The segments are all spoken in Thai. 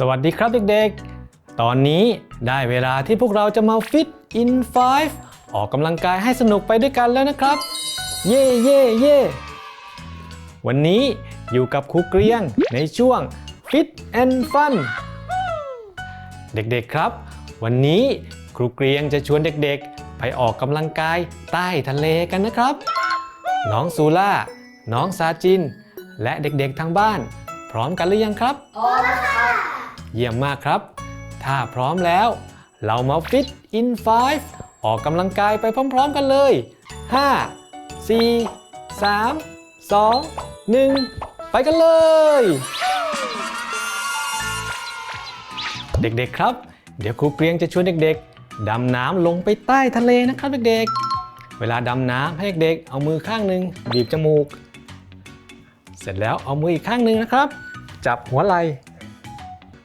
สวัสดีครับเด็กๆ ตอนนี้ได้เวลาที่พวกเราจะมาฟิต in 5ออกกำลังกายให้สนุกไปด้วยกันแล้วนะครับ เย่เย่เย่วันนี้อยู่กับครูเกรียงในช่วง Fit and Fun เด็กๆครับ วันนี้ครูเกรียงจะชวนเด็กๆ ไปออกกำลังกายใต้ทะเลกันนะครับ น้องซูล่า น้องซาจิน และเด็กๆทางบ้าน พร้อมกันหรือยังครับพร้อมแล้วค่ะ เยี่ยมมากครับ ถ้าพร้อมแล้ว เรามาฟิต in 5ออกกำลังกายไปพร้อมๆกันเลย 5 4 3 2 1 ไปกันเลย เด็กๆครับ เดี๋ยวครูเกรียงจะชวนเด็กๆ ดำน้ำลงไปใต้ทะเลนะครับเด็กๆ เวลาดำน้ำให้เด็กๆ เอามือข้างหนึ่งบีบจมูก เสร็จแล้วเอามืออีกข้างหนึ่งนะครับ จับหัวไหล่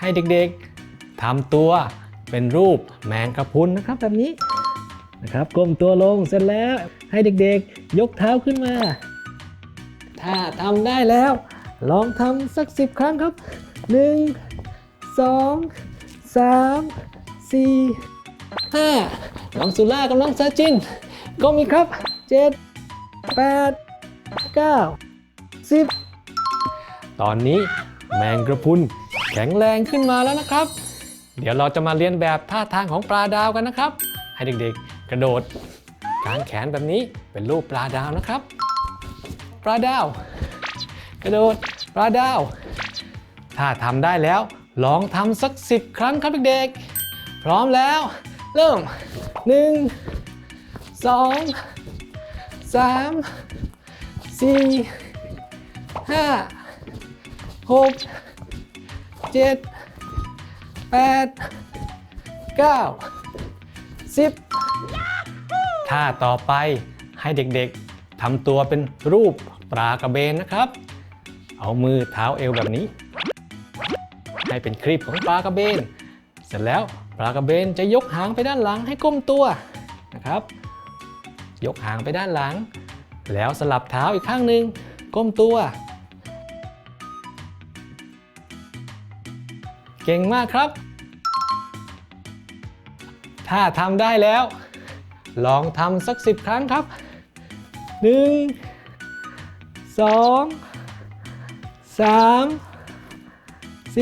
ให้เด็กๆทำตัวเป็นรูปแมงกระพุนนะครับแบบนี้นะครับก้มตัวลงเสร็จแล้วให้เด็กๆ ยกเท้าขึ้นมา ถ้าทำได้แล้ว ลองทำสักสิบครั้งครับ 1 2 3 4 5น้องสุล่ากับน้องซาจินก็มีครับ 7 8 9 10 ตอนนี้แมงกระพุน แข็งแรงขึ้นมาแล้วนะครับ เดี๋ยวเราจะมาเรียนแบบท่าทางของปลาดาวกันนะครับ ให้เด็กๆ กระโดดกางแขนแบบนี้เป็นรูปปลาดาวนะครับ ปลาดาว กระโดดปลาดาว ถ้าทำได้แล้ว ลองทำสักสิบครั้งครับเด็กๆ พร้อมแล้ว เริ่ม1 2 3 4 5หก เจ็ดแปดเก้าสิบท่าต่อไปให้เด็กๆทำตัวเป็นรูปปลากระเบนนะครับ เอามือเท้าเอวแบบนี้ ให้เป็นคลิปของปลากระเบน เสร็จแล้วปลากระเบนจะยกหางไปด้านหลังให้ก้มตัวนะครับ ยกหางไปด้านหลัง แล้วสลับเท้าอีกข้างหนึ่งก้มตัว เก่งมากครับ ถ้าทำได้แล้ว ลองทำสักสิบครั้งครับ1 2 3 4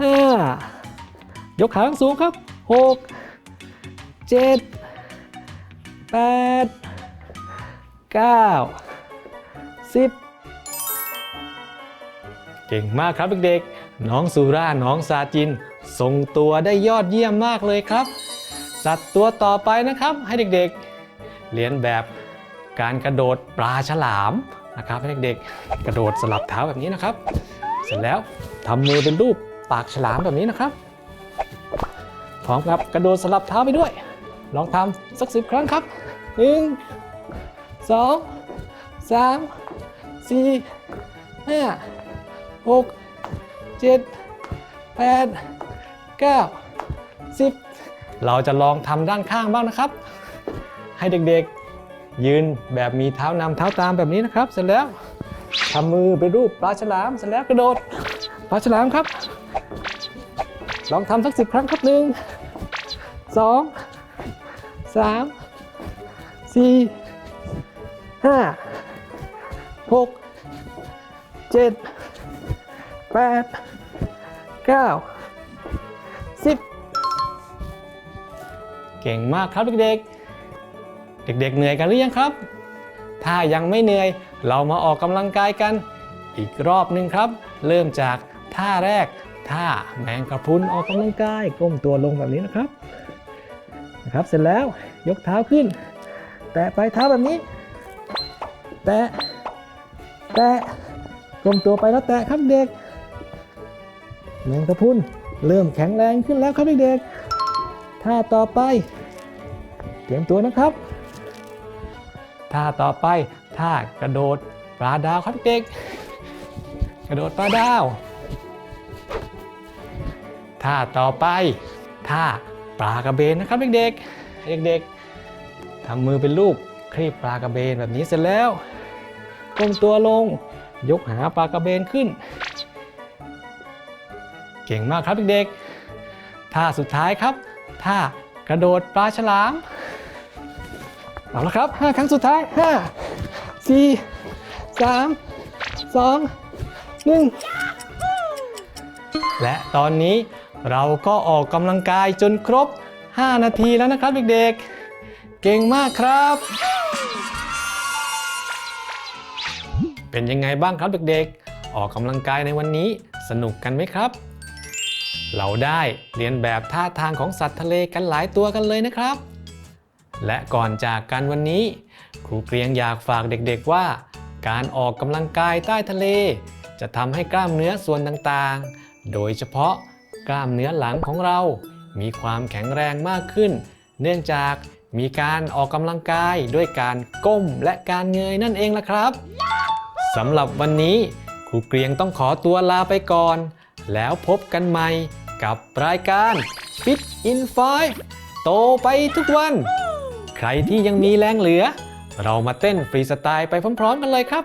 5ยกขาข้างสูงครับ6 7 8 9 10เก่งมากครับเด็กๆ น้องสุราน้องซาจินทรงตัวได้ยอดเยี่ยมมากเลยครับ สัตว์ตัวต่อไปนะครับให้เด็กๆ เรียนแบบการกระโดดปลาฉลามนะครับให้เด็กๆ กระโดดสลับเท้าแบบนี้นะครับ เสร็จแล้วทำมือเป็นรูปปากฉลามแบบนี้นะครับ พร้อมครับกระโดดสลับเท้าไปด้วย ลองทำสักสิบครั้งครับหนึ่งสองสามสี่ห้าหก เจ็ดแปดเก้าสิบเราจะลองทำด้านข้างบ้างนะครับ ให้เด็กๆยืนแบบมีเท้านำเท้าตามแบบนี้นะครับ เสร็จแล้วทำมือเป็นรูปปลาฉลาม เสร็จแล้วกระโดดปลาฉลามครับ ลองทำสักสิบครั้งครับหนึ่งสองสามสี่ห้าหกเจ็ดแปด เก้าสิบเก่งมากครับเด็กๆ เด็กๆ เหนื่อยกันหรือยังครับ ถ้ายังไม่เหนื่อย เรามาออกกำลังกายกัน อีกรอบหนึ่งครับ เริ่มจากท่าแรก ท่าแมงกระพุนออกกำลังกาย ก้มตัวลงแบบนี้นะครับ นะครับ เสร็จแล้วยกเท้าขึ้น แตะปลายเท้าแบบนี้ แตะ แตะ ก้มตัวไปแล้วแตะครับเด็ก แมงกะพุนเริ่มแข็งแรงขึ้นแล้วครับเด็กๆท่าต่อไป เตรียมตัวนะครับท่าต่อไปท่ากระโดดปลาดาวครับเด็กกระโดดปลาดาวท่าต่อไปท่าปลากระเบนนะครับเด็กๆเด็กๆทำมือเป็นรูปคลีบปลากระเบนแบบนี้เสร็จแล้วก้มตัวลง ยกหาปลากระเบนขึ้น เก่งมากครับเด็กๆท่าสุดท้ายครับท่ากระโดดปลาฉลาม เอาละครับ5ครั้งสุดท้าย 5 4 3 2 1 และตอนนี้เราก็ออกกำลังกายจนครบ 5 นาทีแล้วนะครับเด็กๆ เก่งมากครับ เป็นยังไงบ้างครับเด็กๆ ออกกำลังกายในวันนี้สนุกกันไหมครับ เราได้เรียนแบบท่าทางของสัตว์ทะเลกันหลายตัวกันเลยนะครับ และก่อนจากกันวันนี้ ครูเกรียงอยากฝากเด็กๆว่า การออกกำลังกายใต้ทะเล จะทำให้กล้ามเนื้อส่วนต่างๆ โดยเฉพาะกล้ามเนื้อหลังของเรา มีความแข็งแรงมากขึ้น เนื่องจากมีการออกกำลังกายด้วยการก้มและการเงยนั่นเองล่ะครับสำหรับวันนี้ครูเกรียงต้องขอตัวลาไปก่อน แล้วพบกันใหม่กับรายการ Fit in 5 โตไปทุกวัน ใครที่ยังมีแรงเหลือ เรามาเต้นฟรีสไตล์ไปพร้อมๆกันเลยครับ